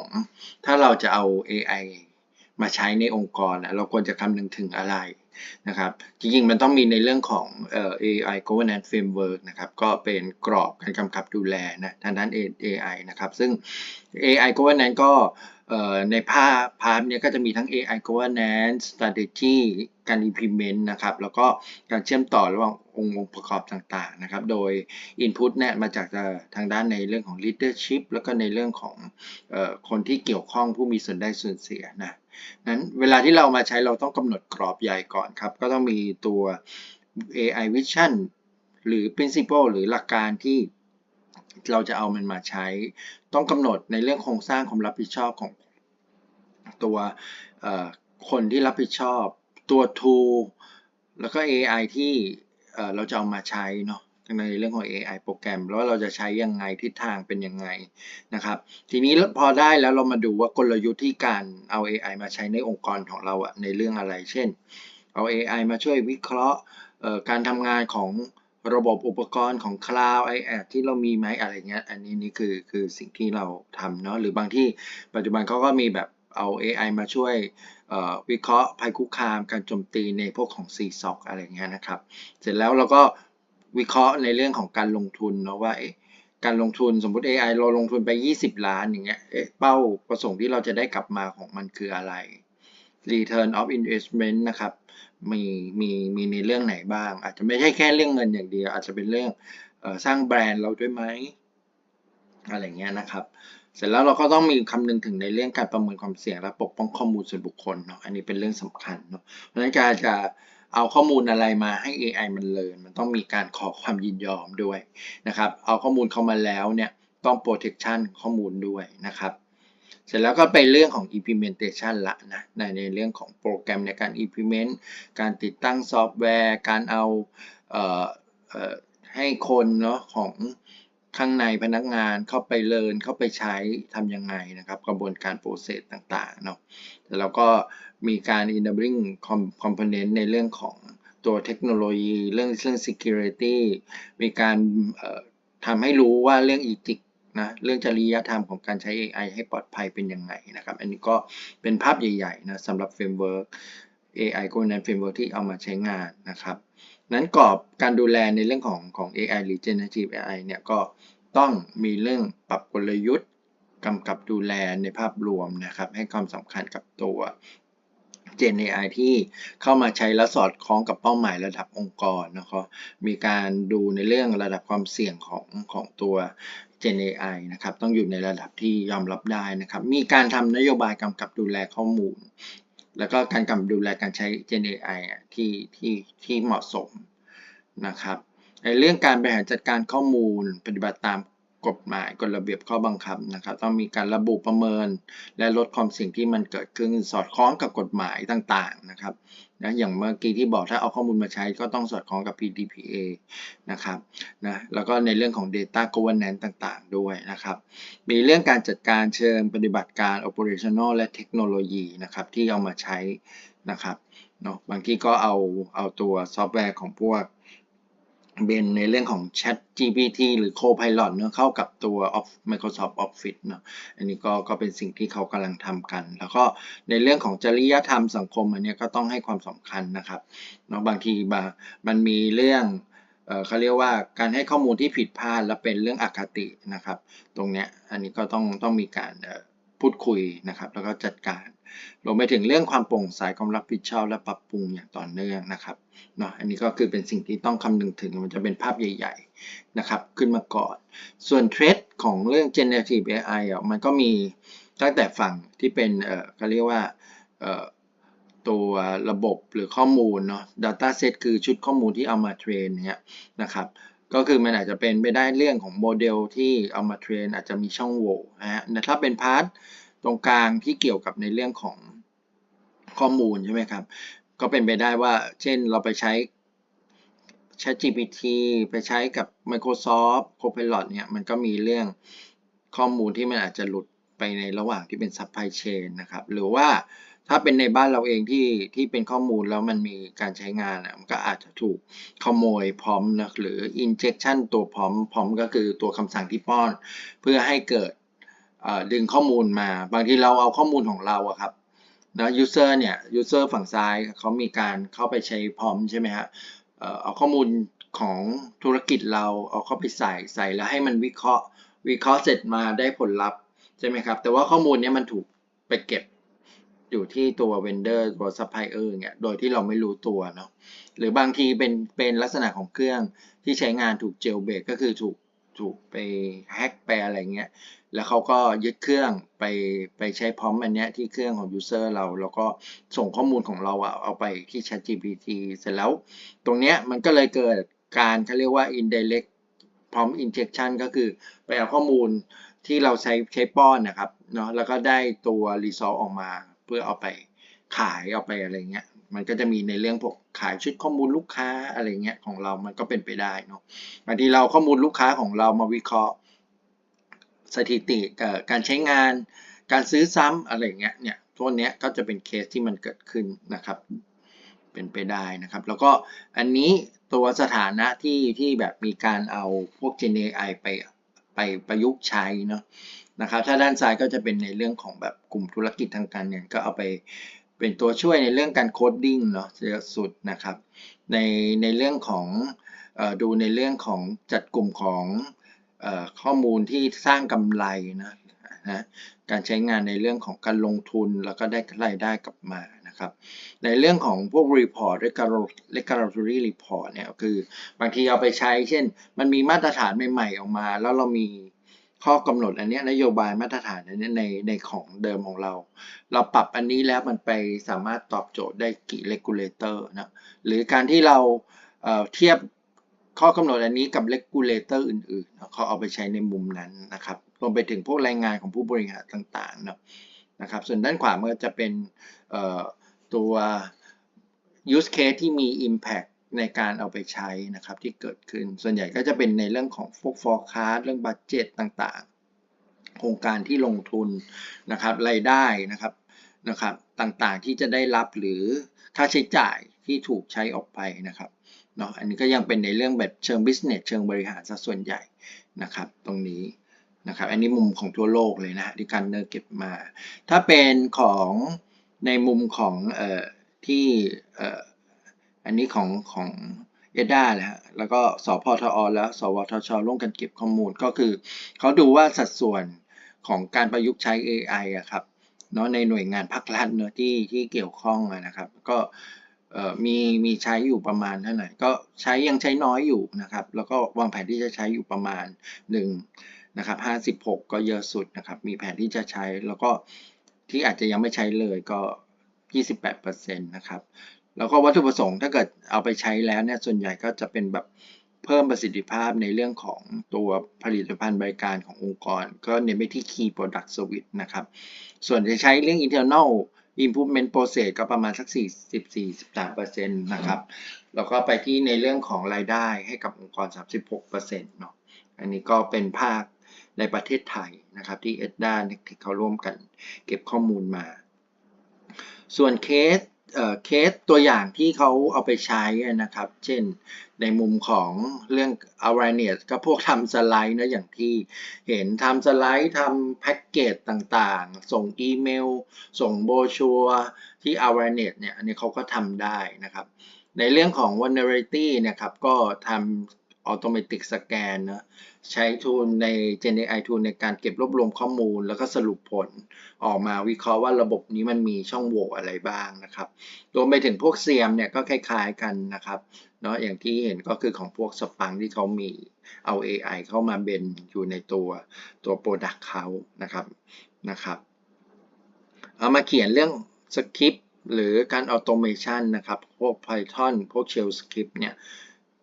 ของ ถ้าเราจะเอา AI มาใช้ในองค์กรเราควรจะคำนึงถึงอะไรนะครับ จริงๆ มันต้องมีในเรื่องของเอ่อ AI governance framework นะครับ ก็เป็นกรอบการกำกับดูแลนะทางด้าน AI นะครับ ซึ่ง AI governance ก็ ในภาพพาร์ทเนี้ยก็จะมีทั้ง AI governance strategy การ implement นะครับ แล้วก็การเชื่อมต่อระหว่างองค์ประกอบต่างๆนะครับ โดย input เนี่ยมาจากทางด้านในเรื่องของ leadership แล้วก็ในเรื่องของออคนที่เกี่ยวข้องผู้มีส่วนได้ส่วนเสียนะนั้นเวลาที่เรามาใช้เราต้องกำหนดกรอบใหญ่ก่อนครับ ก็ต้องมีตัว AI vision หรือ principle หรือหลักการที่เราจะเอามันมาใช้ ต้องกำหนดในเรื่องโครงสร้างความรับผิดชอบของ ตัวคนที่รับผิดชอบ ตัว tool แล้วก็ AI ที่เราจะเอามาใช้เนาะในเรื่องของ AI โปรแกรม แล้วเราจะใช้ยังไงทิศทางเป็นยังไงนะครับ ทีนี้พอได้แล้วเรามาดูว่ากลยุทธ์ที่การเอา AI มาใช้ในองค์กรของเราอะในเรื่องอะไร เช่น เอา AI มาช่วยวิเคราะห์การทำงานของระบบอุปกรณ์ของ Cloud ไอแอที่เรามีไหมอะไรเงี้ย อันนี้นี่คือคือสิ่งที่เราทำเนาะหรือบางที่ปัจจุบันเขาก็มีแบบ เอา AI มาช่วยวิเคราะห์ภัยคุกคาม การโจมตีในพวกของ CSOC อะไรเงี้ยนะครับ เสร็จแล้วเราก็วิเคราะห์ในเรื่องของการลงทุนนะว่าการลงทุนสมมติ AI เราลงทุนไป 20 ล้านอย่างเงี้ยเป้าประสงค์ที่เราจะได้กลับมาของมันคืออะไร return of investment นะครับมีมีมีในเรื่องไหนบ้าง อาจจะไม่ใช่แค่เรื่องเงินอย่างเดียว อาจจะเป็นเรื่องสร้างแบรนด์เราด้วยไหมอะไรเงี้ยนะครับ เสร็จแล้วเราก็ต้องมีคำนึงถึงในเรื่องการประเมินความเสี่ยงและปกป้องข้อมูลส่วนบุคคลเนาะอันนี้เป็นเรื่องสำคัญเนาะเพราะฉะนั้นการจะเอาข้อมูลอะไรมาให้ AI มันเรียนมันต้องมีการขอความยินยอมด้วยนะครับเอาข้อมูลเข้ามาแล้วเนี่ยต้อง protection ข้อมูลด้วยนะครับเสร็จแล้วก็ไปเรื่องของ implementation ละนะในในเรื่องของโปรแกรมในการ implement การติดตั้งซอฟต์แวร์ การเอาเอ่อเอ่อให้คนเนาะของ ข้างในพนักงานเข้าไปเรียนเข้าไปใช้ทำยังไงนะครับ กระบวนการโปรเซสต่างๆเนาะแล้วก็มีการ enabling component ในเรื่องของตัวเทคโนโลยีเรื่องเรื่อง security มีการทำให้รู้ว่าเรื่อง ethic นะเรื่องจริยธรรมของการใช้ AI ให้ปลอดภัยเป็นยังไงนะครับ อันนี้ก็เป็นภาพใหญ่ๆนะสำหรับ framework AI governance framework ที่เอามาใช้งานนะครับ นั้นกรอบการดูแลในเรื่องของของ AI หรือ generative AI เนี่ยก็ต้องมีเรื่องปรับกลยุทธ์กำกับดูแลในภาพรวมนะครับ ให้ความสำคัญกับตัว Gen AI ที่เข้ามาใช้และสอดคล้องกับเป้าหมายระดับองค์กรนะครับมีการดูในเรื่องระดับความเสี่ยงของของตัว Gen AI นะครับ ต้องอยู่ในระดับที่ยอมรับได้นะครับ มีการทำนโยบายกำกับดูแลข้อมูล แล้วก็การกำกับดูแลการใช้ Gen AI ที่ที่ที่เหมาะสมนะครับในเรื่องการบริหารจัดการข้อมูลปฏิบัติตาม กฎหมายกฎระเบียบข้อบังคับนะครับ ต้องมีการระบุประเมิน และลดความเสี่ยงที่มันเกิดขึ้นสอดคล้องกับกฎหมายต่างๆนะครับนะอย่างเมื่อกี้ที่บอกถ้าเอาข้อมูลมาใช้ก็ต้องสอดคล้องกับ PDPA นะครับนะแล้วก็ในเรื่องของ Data Governance ต่างๆ ด้วยนะครับ มีเรื่องการจัดการเชิงปฏิบัติการ operational และเทคโนโลยีนะครับที่เอามาใช้นะครับเนาะบางที่ก็เอาเอาตัวซอฟต์แวร์ของพวก เป็นในเรื่องของ Chat GPT หรือ Copilot เนาะเข้ากับตัว Microsoft Office เนาะอันนี้ก็ก็เป็นสิ่งที่เขากำลังทำกัน แล้วก็ในเรื่องของจริยธรรมสังคมอันนี้ก็ต้องให้ความสำคัญนะครับเนาะบางทีมันมีเรื่องเขาเรียกว่าการให้ข้อมูลที่ผิดพลาดและเป็นเรื่องอคตินะครับ ตรงเนี้ยอันนี้ก็ต้องต้องมีการ พูดคุยนะครับ แล้วก็จัดการรวมไปถึงเรื่องความโปร่งใสความรับผิดชอบและปรับปรุงอย่างต่อเนื่องนะครับเนาะอันนี้ก็คือเป็นสิ่งที่ต้องคำนึงถึงมันจะเป็นภาพใหญ่ๆนะครับขึ้นมาก่อน ส่วนเทรดของเรื่อง generative AI อะมันก็มีตั้งแต่ฝั่งที่เป็นเอ่อเขาเรียกว่าเอ่อตัวระบบหรือข้อมูลเนาะ data set คือชุดข้อมูลที่เอามาเทรนเนี่ยนะครับ ก็คือมันอาจจะเป็นไปได้เรื่องของโมเดลที่เอามาเทรนอาจจะมีช่องโหว่นะฮะถ้าเป็นพาร์ทตรงกลางที่เกี่ยวกับในเรื่องของข้อมูลใช่ไหมครับ ก็เป็นไปได้ว่า เช่นเราไปใช้ ChatGPT ไปใช้กับ Microsoft Copilot เนี่ย มันก็มีเรื่องข้อมูลที่มันอาจจะหลุดไปในระหว่างที่เป็น supply chain นะครับ หรือว่า ถ้าเป็นในบ้านเราเองที่ที่เป็นข้อมูลแล้วมันมีการใช้งานอะมันก็อาจจะถูกขโมยพร้อมนะหรือ injection ตัวพร้อมพร้อมก็คือตัวคำสั่งที่ป้อน เพื่อให้เกิดดึงข้อมูลมา บางทีเราเอาข้อมูลของเราอะครับนะ user เนี่ย user ฝั่งซ้ายเขามีการเข้าไปใช้พร้อมใช่ไหมฮะเอาข้อมูลของธุรกิจเราเอาเข้าไปใส่ใส่แล้วให้มันวิเคราะห์ วิเคราะห์เสร็จมาได้ผลลัพธ์ใช่ไหมครับ แต่ว่าข้อมูลนี้มันถูกไปเก็บ อยู่ที่ตัว vendor ตัว supplier เนี่ยโดยที่เราไม่รู้ตัวเนาะหรือบางทีเป็นเป็นลักษณะของเครื่องที่ใช้งานถูก jailbreak ก็คือถูกถูกไปแฮ็กไปอะไรเงี้ยแล้วเขาก็ยึดเครื่องไปไปใช้พร้อมอันเนี้ยที่เครื่องของ user เรา แล้วก็ส่งข้อมูลของเราอะเอาไปที่ ChatGPT เสร็จแล้ว ตรงเนี้ยมันก็เลยเกิดการเขาเรียกว่า indirect prompt injection ก็คือไปเอาข้อมูลที่เราใช้ใช้ป้อนนะครับเนาะแล้วก็ได้ตัว result ออกมา พื่อเอาไปขายเอาไปอะไรเงี้ย มันก็จะมีในเรื่องพวกขายชุดข้อมูลลูกค้าอะไรเงี้ยของเรามันก็เป็นไปได้เนาะบางทีเราข้อมูลลูกค้าของเรามาวิเคราะห์ สถิติการใช้งาน การซื้อซ้ำอะไรเงี้ยเนี่ยพวเนี้ยก็จะเป็นเคสที่มันเกิดขึ้นนะครับ เป็นไปได้นะครับ แล้วก็อันนี้ตัวสถานะที่ที่แบบมีการเอาพวก Gen AI ไปไปประยุกต์ใช้เนาะ นะครับถ้าด้านซ้ายก็จะเป็นในเรื่องของแบบกลุ่มธุรกิจทางการเงินก็เอาไปเป็นตัวช่วยในเรื่องการโคดดิ้งเนาะเยอะสุดนะครับในในเรื่องของออดูในเรื่องของจัดกลุ่มของออข้อมูลที่สร้างกำไรนะนะการใช้งานในเรื่องของการลงทุนแล้วก็ได้รายได้กลับมานะครับในเรื่องของพวก report regulatory report เนี่ยคือบางทีเอาไปใช้เช่น มันมีมาตรฐานใหม่ๆออกมา แล้วเรามี ข้อกำหนดอันนี้นโยบายมาตรฐานอันนี้ในในของเดิมของเรา เราปรับอันนี้แล้วมันไปสามารถตอบโจทย์ได้กี่ regulator นะหรือการที่เราเเทียบข้อกำหนดอันนี้กับ regulator อื่นๆเขาเอาไปใช้ในมุมนั้นนะครับรวมไปถึงพวกรายงานของผู้บริหารต่างๆเนาะนะครับส่วนด้านขวามือจะเป็นตัว use case ที่มี impact ในการเอาไปใช้นะครับที่เกิดขึ้น ส่วนใหญ่ก็จะเป็นในเรื่องของพวก forecast เรื่อง budget ต่างๆ โครงการที่ลงทุนนะครับรายได้นะครับนะครับต่างๆที่จะได้รับหรือค่าใช้จ่ายที่ถูกใช้ออกไปนะครับเนาะอันนี้ก็ยังเป็นในเรื่องแบบเชิง business เชิงบริหารซะส่วนใหญ่นะครับ ตรงนี้นะครับ อันนี้มุมของทั่วโลกเลยนะฮะที่การเนอร์เก็บมา ถ้าเป็นของในมุมของเอ่อที่เอ่อ อันนี้ของของเอด้าแหละฮะแล้วก็สพทอและสวทช ร่วมกันเก็บข้อมูลก็คือเขาดูว่าสัดส่วนของการประยุกต์ใช้ AI อะครับเนาะในหน่วยงานภาครัฐเนาะที่ที่เกี่ยวข้องนะครับ ก็มีมีใช้อยู่ประมาณเท่าไหร่ก็ใช้ยังใช้น้อยอยู่นะครับ แล้วก็วางแผนที่จะใช้อยู่ประมาณหนึ่งนะครับ56 ก็เยอะสุดนะครับ มีแผนที่จะใช้แล้วก็ที่อาจจะยังไม่ใช้เลยก็ 28%นะครับ แล้วก็วัตถุประสงค์ถ้าเกิดเอาไปใช้แล้วเนี่ยส่วนใหญ่ก็จะเป็นแบบเพิ่มประสิทธิภาพในเรื่องของตัวผลิตภัณฑ์บริการขององค์กร ก็เน้นไปที่ Key Product Service นะครับ ส่วนจะใช้เรื่อง internal improvement process ก็ประมาณสัก 44-43%นะครับ แล้วก็ไปที่ในเรื่องของรายได้ให้กับองค์กร 36%เนาะ อันนี้ก็เป็นภาคในประเทศไทยนะครับ ที่เอ็ดด้าที่เขาร่วมกันเก็บข้อมูลมา ส่วนเคส เคสตัวอย่างที่เขาเอาไปใช้นะครับ เช่นในมุมของเรื่อง awareness ก็พวกทำสไลด์นะอย่างที่เห็นทำสไลด์ทำแพ็กเกจต่างๆ ส่งอีเมล ส่งโบชัวที่ awareness เนี่ยอันนี้เขาก็ทำได้นะครับ ในเรื่องของ vulnerability นะครับก็ทำ automatic scan นะใช้ tool ใน Gen AI tool ในการเก็บรวบรวมข้อมูล แล้วก็สรุปผลออกมาวิเคราะห์ว่าระบบนี้มันมีช่องโหว่อะไรบ้างนะครับรวมไปถึงพวกเซียมเนี่ยก็คล้ายๆกันนะครับเนาะอย่างที่เห็นก็คือของพวกสปังที่เขามีเอา AI เข้ามาเบนอยู่ในตัวตัว Product เขานะครับนะครับ เอามาเขียนเรื่องสคริปต์หรือการออโตเมชันนะครับ พวก Python พวก Shell Script เนี่ย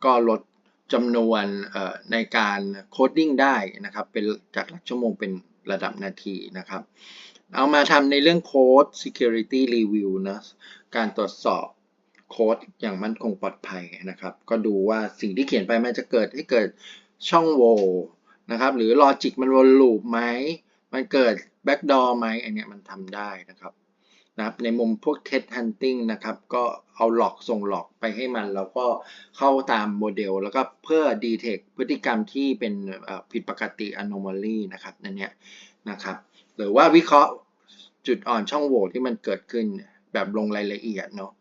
ก็ลด จำนวนในการโคดดิ้งได้นะครับ เป็นจากหลักชั่วโมงเป็นระดับนาทีนะครับ เอามาทำในเรื่องโค้ด security review นะการตรวจสอบโค้ดอย่างมั่นคงปลอดภัยนะครับ ก็ดูว่าสิ่งที่เขียนไปมันจะเกิดให้เกิดช่องโหว่นะครับ หรือลอจิกมันวนลูปไหม มันเกิดแบ็กดอร์ไหม อันนี้มันทำได้นะครับ นะครับในมุมพวก test hunting นะครับก็เอาหลอกส่งหลอกไปให้มัน แล้วก็เข้าตามโมเดล แล้วก็เพื่อ detect พฤติกรรมที่เป็นผิดปกติ anomaly นะครับนั่นเนี่ยนะครับหรือว่าวิเคราะห์จุดอ่อนช่องโหว่ที่มันเกิดขึ้นแบบลงรายละเอียดเนาะ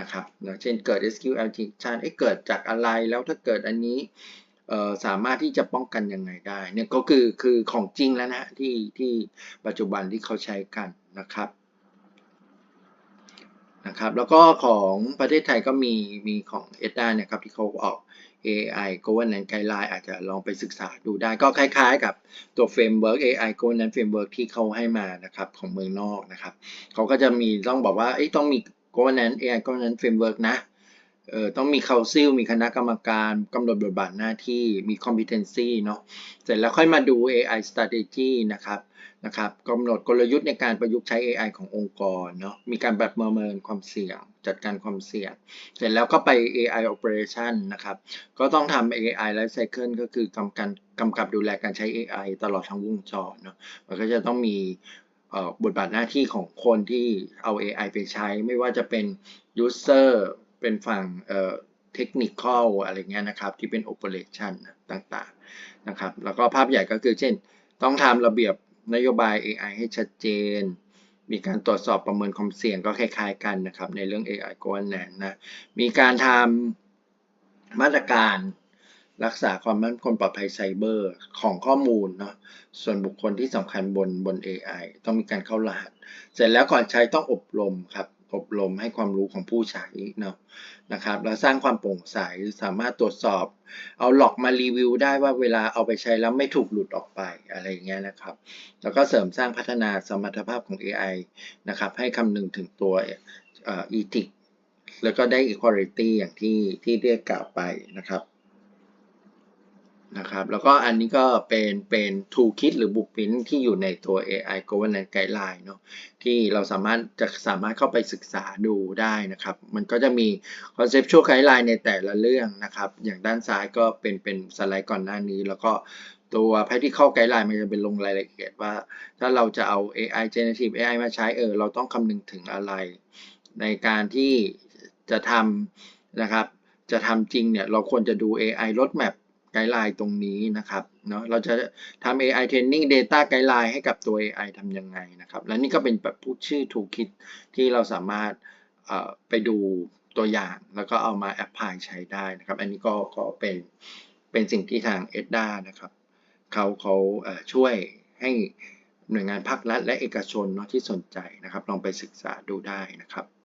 นะครับเช่นเกิด SQL ที่ชานเอ๊ะเกิดจากอะไรแล้วถ้าเกิดอันนี้สามารถที่จะป้องกันยังไงได้เนี่ยก็คือคือของจริงแล้วนะที่ที่ปัจจุบันที่เขาใช้กันนะครับ นะครับ แล้วก็ของประเทศไทยก็มีมีของเอด้าเนี่ยครับที่เขาออก AI Governance Guideline อาจจะลองไปศึกษาดูได้ ก็คล้ายๆกับตัว Framework AI Governance Framework ที่เขาให้มานะครับของเมืองนอกนะครับเขาก็จะมีต้องบอกว่าต้องมี Governance AI Governance Framework นะ เออต้องมี Council มีคณะกรรมการกำหนดบทบาทหน้าที่มี Competency เนาะเสร็จแล้วค่อยมาดู AI Strategy นะครับนะครับกำหนดกลยุทธ์ในการประยุกต์ใช้ AI ขององค์กรเนาะมีการแบบประเมินความเสี่ยง จัดการความเสี่ยง เสร็จแล้วก็ไป AI operation นะครับ ก็ต้องทำ AI life cycle ก็คือกำกันกำกับดูแลการใช้ AI ตลอดทั้งวงจรเนาะมันก็จะต้องมีบทบาทหน้าที่ของคนที่เอา AI ไปใช้ ไม่ว่าจะเป็น user เป็นฝั่งเอ่อ technical อะไรเงี้ยนะครับ ที่เป็น operation ต่างๆนะครับ แล้วก็ภาพใหญ่ก็คือเช่น ต้องทำระเบียบนโยบาย AI ให้ชัดเจน มีการตรวจสอบประเมินความเสี่ยงก็คล้ายๆกันนะครับ ในเรื่อง AI governance นะ มีการทำมาตรการรักษาความมั่นคงปลอดภัยไซเบอร์ของข้อมูลเนาะส่วนบุคคลที่สำคัญบนบน AI ต้องมีการเข้ารหัส เสร็จแล้วก่อนใช้ต้องอบรมครับ อบรมให้ความรู้ของผู้ใช้เนาะนะครับแล้วสร้างความโปร่งใสสามารถตรวจสอบ เอาหลอกมารีวิวได้ว่าเวลาเอาไปใช้แล้วไม่ถูกหลุดออกไปอะไรอย่างเงี้ยนะครับ แล้วก็เสริมสร้างพัฒนาสมรรถภาพของ AI นะครับให้คำนึงถึงตัวเอ่อ ethic แล้วก็ได้ equality อย่างที่ที่ได้กล่าวไปนะครับ นะครับ แล้วก็อันนี้ก็เป็นเป็น toolkit หรือ blueprint ที่อยู่ในตัว AI governance guideline เนาะที่เราสามารถจะสามารถเข้าไปศึกษาดูได้นะครับ มันก็จะมี conceptual guideline ในแต่ละเรื่องนะครับ อย่างด้านซ้ายก็เป็นเป็นสไลด์ก่อนหน้านี้ แล้วก็ตัว practical guideline มันจะเป็นลงรายละเอียดว่า ถ้าเราจะเอา AI generative AI มาใช้เออเราต้องคำนึงถึงอะไร ในการที่จะทำนะครับจะทำจริงเนี่ยเราควรจะดู AI roadmap ไกด์ไลน์ตรงนี้นะครับเนาะเราจะทำ AI training data ไกด์ไลน์ให้กับตัว AI ทำยังไงนะครับ และนี่ก็เป็นแบบพูดชื่อ toolkit ที่เราสามารถไปดูตัวอย่าง แล้วก็เอามา apply ใช้ได้นะครับ อันนี้ก็ก็เป็นเป็นสิ่งที่ทาง EDDA นะครับเขาเขาช่วยให้หน่วยงานภาครัฐและเอกชนเนาะที่สนใจนะครับ ลองไปศึกษาดูได้นะครับ